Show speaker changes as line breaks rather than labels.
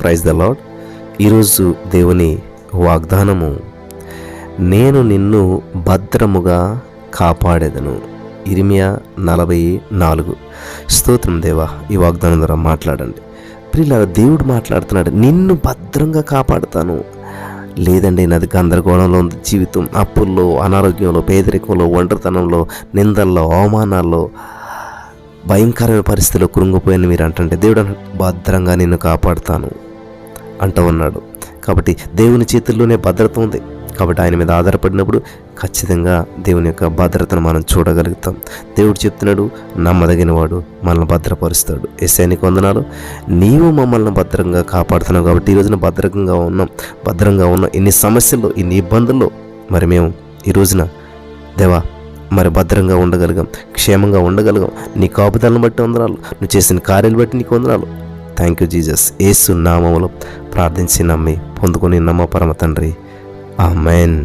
Praise the lord ఈరోజు దేవుని వాగ్దానము నేను నిన్ను భద్రముగా కాపాడేదను. ఇరిమియా నలభై నాలుగు. స్తోత్రం దేవా ఈ వాగ్దానం ద్వారా మాట్లాడండి. ప్రియుల దేవుడు మాట్లాడుతున్నాడు నిన్ను భద్రంగా కాపాడుతాను. లేదండి నాది గందరగోళంలో ఉంది. జీవితం అప్పుల్లో అనారోగ్యంలో పేదరికంలో ఒంటరితనంలో నిందల్లో అవమానాల్లో భయంకరమైన పరిస్థితిలో కృంగిపోయిన మీరు అంటే దేవుడు భద్రంగా నిన్ను కాపాడుతాను. అంటూ ఉన్నాడు. కాబట్టి దేవుని చేతుల్లోనే భద్రత ఉంది. కాబట్టి ఆయన మీద ఆధారపడినప్పుడు ఖచ్చితంగా దేవుని యొక్క భద్రతను మనం చూడగలుగుతాం. దేవుడు చెప్తున్నాడు నమ్మదగిన వాడు మనల్ని భద్రపరుస్తాడు. ఎస్ఐనికి వందనాలు. నీవు మమ్మల్ని భద్రంగా కాపాడుతున్నావు కాబట్టి ఈ రోజున భద్రంగా ఉన్నాం. భద్రంగా ఉన్నాం. ఇన్ని సమస్యల్లో ఇన్ని ఇబ్బందుల్లో మరి మేము ఈ రోజున దేవా మరి భద్రంగా ఉండగలిగాం. క్షేమంగా ఉండగలిగాం. నీ కాపుదలను బట్టి వందనాలు. నువ్వు చేసిన కార్యాలు బట్టి నీకు వందనాలు. థ్యాంక్ యూ జీజస్ ఏసు నామములో ప్రార్థించి నమ్మి పొందుకొని నమ్మ పరమ తండ్రి. ఆమెన్